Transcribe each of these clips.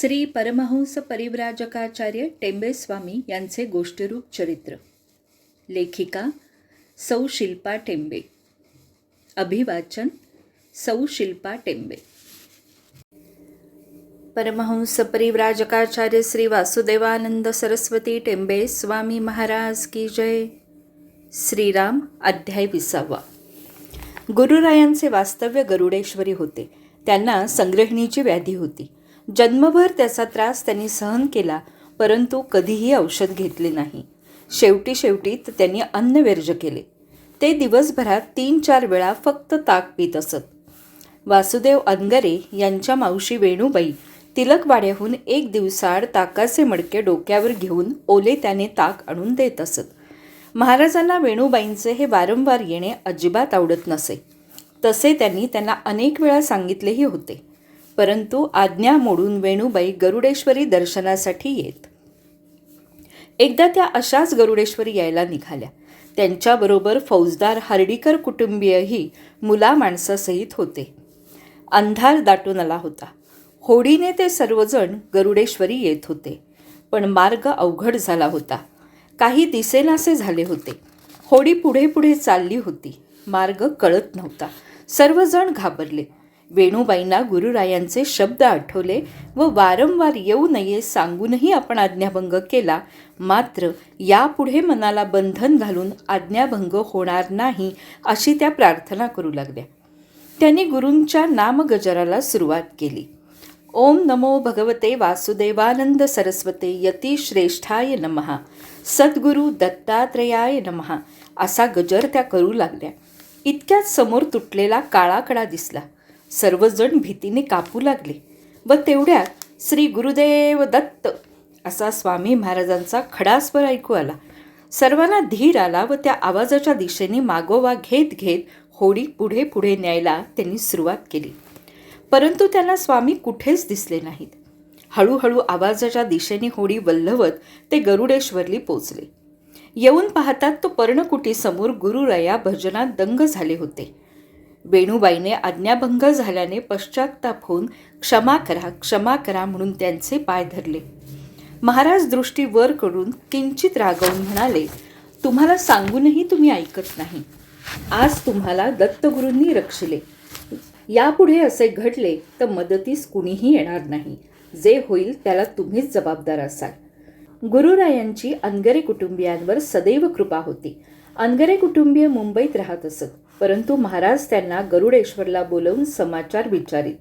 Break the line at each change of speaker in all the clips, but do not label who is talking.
श्री परमहंस परिव्राजकाचार्य टेंबेस्वामी यांचे गोष्टीरूप चरित्र. लेखिका सौ शिल्पा टेंबे. अभिवाचन सौ शिल्पा टेंबे. परमहंस परिव्राजकाचार्य श्री वासुदेवानंद सरस्वती टेंबे स्वामी महाराज की जय. श्रीराम अध्याय विसावा. गुरुरायांचे वास्तव्य गरुडेश्वरी होते. त्यांना संग्रहिणीची व्याधी होती. जन्मभर त्याचा त्रास त्यांनी सहन केला परंतु कधीही औषध घेतले नाही. शेवटी शेवटी त्यांनी अन्न वर्ज केले. ते दिवसभरात तीन चार वेळा फक्त ताक पित असत. वासुदेव अनगरे यांच्या मावशी वेणूबाई तिलकवाड्याहून एक दिवसाआड ताकाचे मडके डोक्यावर घेऊन ओले त्याने ताक आणून देत असत. महाराजांना वेणूबाईंचे हे वारंवार येणे अजिबात आवडत नसे. तसे त्यांनी त्यांना अनेक वेळा सांगितलेही होते. परंतु आज्ञा मोडून वेणूबाई गरुडेश्वरी दर्शनासाठी येत. एकदा त्या अशाच गरुडेश्वरी यायला निघाल्या. त्यांच्याबरोबर फौजदार हर्डीकर कुटुंबीयही मुला माणसासहित होते. अंधार दाटून आला होता. होडीने ते सर्वजण गरुडेश्वरी येत होते. पण मार्ग अवघड झाला होता. काही दिसेनासे झाले होते. होडी पुढे पुढे चालली होती. मार्ग कळत नव्हता. सर्वजण घाबरले. वेणूबाईंना गुरुरायांचे शब्द आठवले व वारंवार येऊ नये सांगूनही आपण आज्ञाभंग केला. मात्र यापुढे मनाला बंधन घालून आज्ञाभंग होणार नाही अशी त्या प्रार्थना करू लागल्या. त्यांनी गुरूंच्या नामगजराला सुरुवात केली. ओम नमो भगवते वासुदेवानंद सरस्वते यतीश्रेष्ठाय नमहा सद्गुरु दत्तात्रयाय नमहा असा गजर त्या करू लागल्या. इतक्यात समोर तुटलेला काळाकडा दिसला. सर्वजण भीतीने कापू लागले व तेवढ्यात श्री गुरुदेव दत्त असा स्वामी महाराजांचा खडास्वर ऐकू आला. सर्वांना धीर आला व त्या आवाजाच्या दिशेने मागोवा घेत घेत होडी पुढे पुढे न्यायला त्यांनी सुरुवात केली. परंतु त्यांना स्वामी कुठेच दिसले नाहीत. हळूहळू आवाजाच्या दिशेने होडी वल्लवत ते गरुडेश्वरली पोचले. येऊन पाहतात तो पर्णकुटीसमोर गुरुरया भजनात दंग झाले होते. वेणूबाईने आज्ञाभंग झाल्याने पश्चात्ताप होऊन क्षमा करा क्षमा करा म्हणून त्यांचे पाय धरले. महाराज दृष्टी वर करून किंचित रागवून म्हणाले तुम्हाला सांगूनही तुम्ही ऐकत नाही. आज तुम्हाला दत्तगुरूंनी रक्षले. यापुढे असे घडले तर मदतीस कुणीही येणार नाही. जे होईल त्याला तुम्हीच जबाबदार असाल. गुरुरायांची अनगरे कुटुंबियांवर सदैव कृपा होती. अनगरे कुटुंबीय मुंबईत राहत असत. परंतु महाराज त्यांना गरुडेश्वरला बोलवून समाचार विचारित.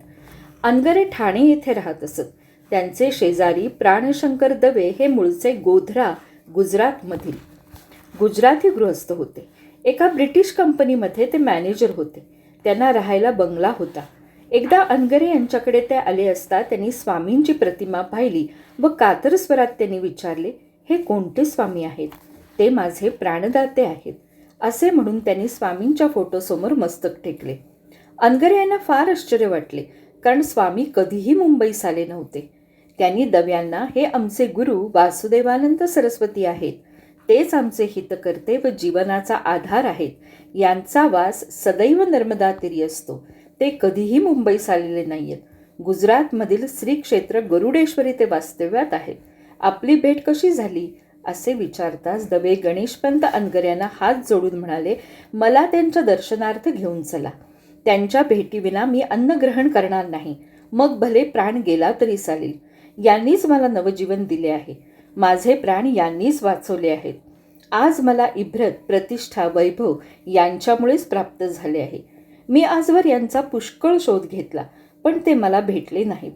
अनगरे ठाणे येथे राहत असत. त्यांचे शेजारी प्राणशंकर दवे हे मूळचे गोधरा गुजरातमधील गुजराती गृहस्थ होते. एका ब्रिटिश कंपनीमध्ये ते मॅनेजर होते. त्यांना राहायला बंगला होता. एकदा अनगरे यांच्याकडे ते आले असता त्यांनी स्वामींची प्रतिमा पाहिली व कातर स्वरात त्यांनी विचारले हे कोणते स्वामी आहेत? ते माझे प्राणदाते आहेत. असे म्हणून त्यांनी स्वामींच्या फोटोसमोर मस्तक टेकले. अनगरे यांना फार आश्चर्य वाटले कारण स्वामी कधीही मुंबईस आले नव्हते. त्यांनी दव्यांना हे आमचे गुरु वासुदेवानंद सरस्वती आहेत. तेच आमचे हितकर्ते व जीवनाचा आधार आहेत. यांचा वास सदैव नर्मदा तीरी असतो. ते कधीही मुंबईस आलेले नाही आहेत गुजरातमधील श्री क्षेत्र गरुडेश्वरी ते वास्तव्यात आहेत. आपली भेट कशी झाली? असे विचारताच दवे गणेशपंत अनगऱ्यांना हात जोडून म्हणाले मला त्यांच्या दर्शनार्थ घेऊन चला. त्यांच्या भेटीविना मी अन्न ग्रहण करणार नाही. मग भले प्राण गेला तरी चालेल. यांनीच मला नवजीवन दिले आहे. माझे प्राण यांनीच वाचवले आहेत. आज मला इभ्रत प्रतिष्ठा वैभव यांच्यामुळेच प्राप्त झाले आहे. मी आजवर यांचा पुष्कळ शोध घेतला पण ते मला भेटले नाहीत.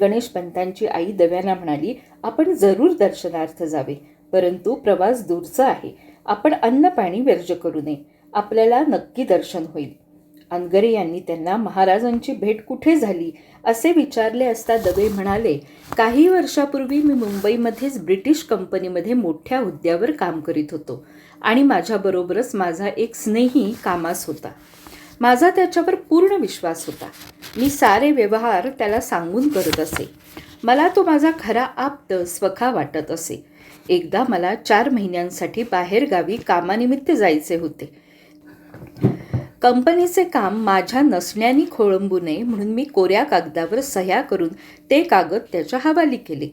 गणेशपंतांची आई दव्यांना म्हणाली आपण जरूर दर्शनार्थ जावे. परंतु प्रवास दूरचा आहे. आपण अन्न पाणी व्यर्ज करू नये. आपल्याला नक्की दर्शन होईल. अनगरे यांनी त्यांना महाराजांची भेट कुठे झाली? असे विचारले असता दवे म्हणाले काही वर्षापूर्वी मी मुंबईमध्येच ब्रिटिश कंपनीमध्ये मोठ्या हुद्द्यावर काम करीत होतो आणि माझ्याबरोबरच माझा एक स्नेही कामास होता. माझा त्याच्यावर पूर्ण विश्वास होता. मी सारे व्यवहार त्याला सांगून करत असे. मला तो माझा खरा आप्त स्वखा वाटत असे. एकदा मला चार महिन्यांसाठी बाहेरगावी कामानिमित्त जायचे होते. कंपनीचे काम माझ्या नसण्याने खोळंबू नये म्हणून मी कोऱ्या कागदावर सह्या करून ते कागद त्याच्या हवाली केले.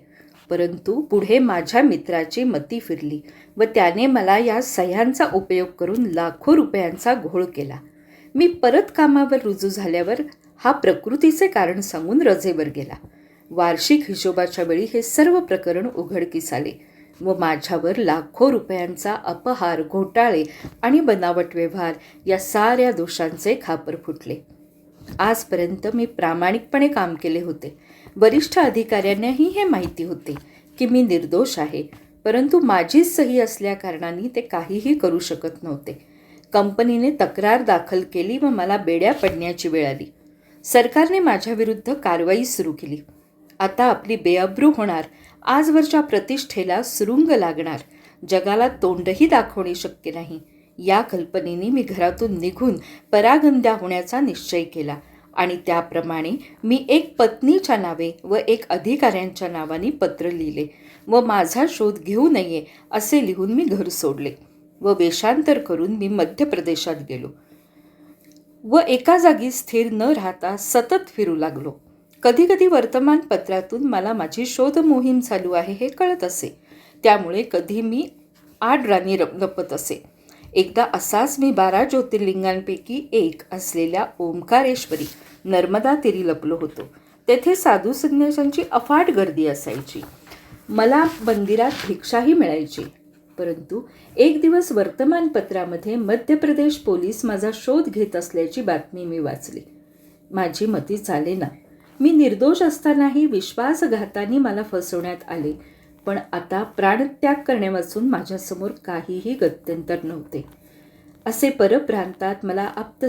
परंतु पुढे माझ्या मित्राची मती फिरली व त्याने मला या सह्यांचा उपयोग करून लाखो रुपयांचा घोळ केला. मी परत कामावर रुजू झाल्यावर हा प्रकृतीचे कारण सांगून रजेवर गेला. वार्षिक हिशोबाच्या वेळी हे सर्व प्रकरण उघडकीस आले. व माझ्यावर लाखो रुपयांचा अपहार घोटाळे आणि बनावट व्यवहार या साऱ्या दोषांचे खापर फुटले. आजपर्यंत मी प्रामाणिकपणे काम केले होते. वरिष्ठ अधिकाऱ्यांनाही हे माहिती होते की मी निर्दोष आहे परंतु माझीच सही असल्याकारणाने ते काहीही करू शकत नव्हते. कंपनीने तक्रार दाखल केली व मला बेड्या पडण्याची वेळ आली. सरकारने माझ्याविरुद्ध कारवाई सुरू केली. आता आपली बेअब्रू होणार. आजवरच्या प्रतिष्ठेला सुरुंग लागणार. जगाला तोंडही दाखवणे शक्य नाही. या कल्पनेने मी घरातून निघून परागंद्या होण्याचा निश्चय केला. आणि त्याप्रमाणे मी एक पत्नीच्या नावे व एक अधिकाऱ्यांच्या नावाने पत्र लिहिले व माझा शोध घेऊ नये असे लिहून मी घर सोडले व वेषांतर करून मी मध्य प्रदेशात गेलो व एका जागी स्थिर न राहता सतत फिरू लागलो. कधीकधी वर्तमानपत्रातून मला माझी शोध मोहीम चालू आहे हे कळत असे. त्यामुळे कधी मी आडराणी रप- लपत असे. एकदा असाच मी बारा ज्योतिर्लिंगांपैकी एक असलेल्या ओंकारेश्वरी नर्मदा तीरी लपलो होतो. तेथे साधू संन्याशांची अफाट गर्दी असायची. मला मंदिरात भिक्षाही मिळायची. परंतु एक दिवस वर्तमानपत्रामध्ये मध्य प्रदेश पोलीस माझा शोध घेत असल्याची बातमी मी वाचली. माझी मती चालेना. मी निर्दोष असतानाही विश्वासघाताने मला फसवण्यात आले. पण आता प्राणत्याग करण्यापासून माझ्यासमोर काहीही गत्यंतर नव्हते. असे परप्रांतात मला आप्त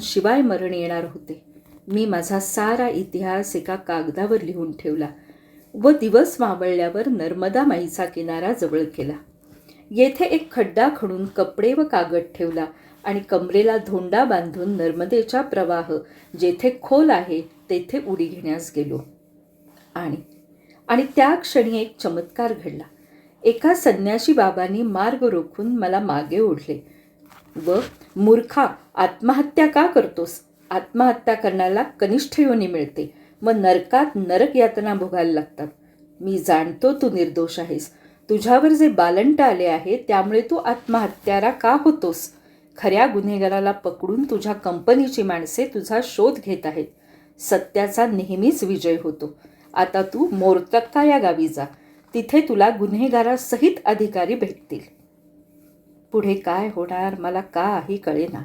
शिवाय मरण येणार होते. मी माझा सारा इतिहास एका कागदावर लिहून ठेवला व दिवस मावळल्यावर नर्मदा माईचा किनारा जवळ केला. येथे एक खड्डा खणून कपडे व कागद ठेवला आणि कमरेला धोंडा बांधून नर्मदेचा प्रवाह जेथे खोल आहे तेथे उडी घेण्यास गेलो. आणि आणि त्या क्षणी एक चमत्कार घडला. एका संन्याशी बाबांनी मार्ग रोखून मला मागे ओढले. व मूर्खा आत्महत्या का करतोस? आत्महत्या करण्याला कनिष्ठ योनी मिळते. व नरकात नरक यातना भोगायला लागतात. मी जाणतो तू निर्दोष आहेस. तुझ्यावर जे बालंट आले आहे त्यामुळे तू आत्महत्यारा का होतोस? खऱ्या गुन्हेगाराला पकडून तुझ्या कंपनीची माणसे तुझा शोध घेत आहेत. सत्याचा नेहमीच विजय होतो. आता तू मोरतक्का या गावी जा. तिथे तुला गुन्हेगारासहित अधिकारी भेटतील. पुढे काय होणार मला काही कळेना.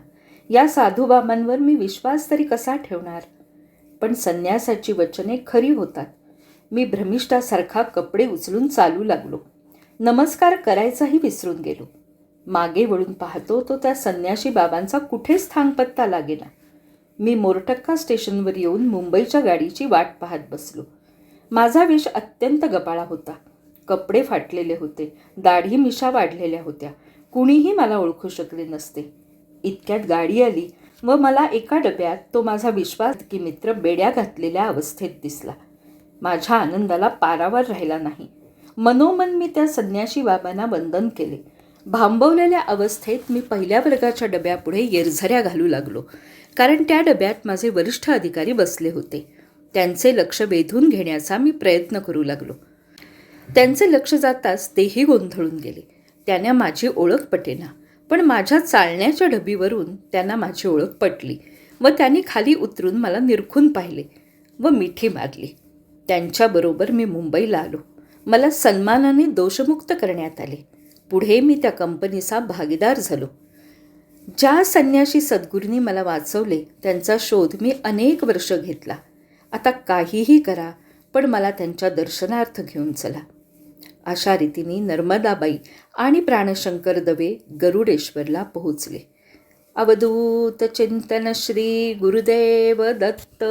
या साधूबाबांवर मी विश्वास तरी कसा ठेवणार? पण संन्यासाची वचने खरी होतात. मी भ्रमिष्ठासारखा कपडे उचलून चालू लागलो. नमस्कार करायचाही विसरून गेलो. मागे वळून पाहतो तो त्या संन्याशी बाबांचा कुठेच थांगपत्ता लागेना. मी मोरटक्का स्टेशनवर येऊन मुंबईच्या गाडीची वाट पाहत बसलो. माझा वेश अत्यंत गपाळा होता. कपडे फाटलेले होते. दाढी मिशा वाढलेल्या होत्या. कुणीही मला ओळखू शकले नसते. इतक्यात गाडी आली व मला एका डब्यात तो माझा विश्वास की मित्र बेड्या घातलेल्या अवस्थेत दिसला. माझ्या आनंदाला पारावर राहिला नाही. मनोमन मी त्या संन्याशी बाबांना वंदन केले. भांबवलेल्या अवस्थेत मी पहिल्या वर्गाच्या डब्यापुढे येरझऱ्या घालू लागलो. कारण त्या डब्यात माझे वरिष्ठ अधिकारी बसले होते. त्यांचे लक्ष वेधून घेण्याचा मी प्रयत्न करू लागलो. त्यांचे लक्ष जाताच तेही गोंधळून गेले. त्यांना माझी ओळख पटेना. पण माझ्या चालण्याच्या डबीवरून त्यांना माझी ओळख पटली व त्यांनी खाली उतरून मला निरखून पाहिले व मिठी मारली. त्यांच्याबरोबर मी मुंबईला आलो. मला सन्मानाने दोषमुक्त करण्यात आले. पुढे मी त्या कंपनीचा भागीदार झालो. ज्या संन्याशी सद्गुरूंनी मला वाचवले त्यांचा शोध मी अनेक वर्ष घेतला. आता काहीही करा पण मला त्यांच्या दर्शनार्थ घेऊन चला. अशा रीतीने नर्मदाबाई आणि प्राणशंकर दवे गरुडेश्वरला पोहोचले. अवधूत चिंतन श्री गुरुदेव दत्त.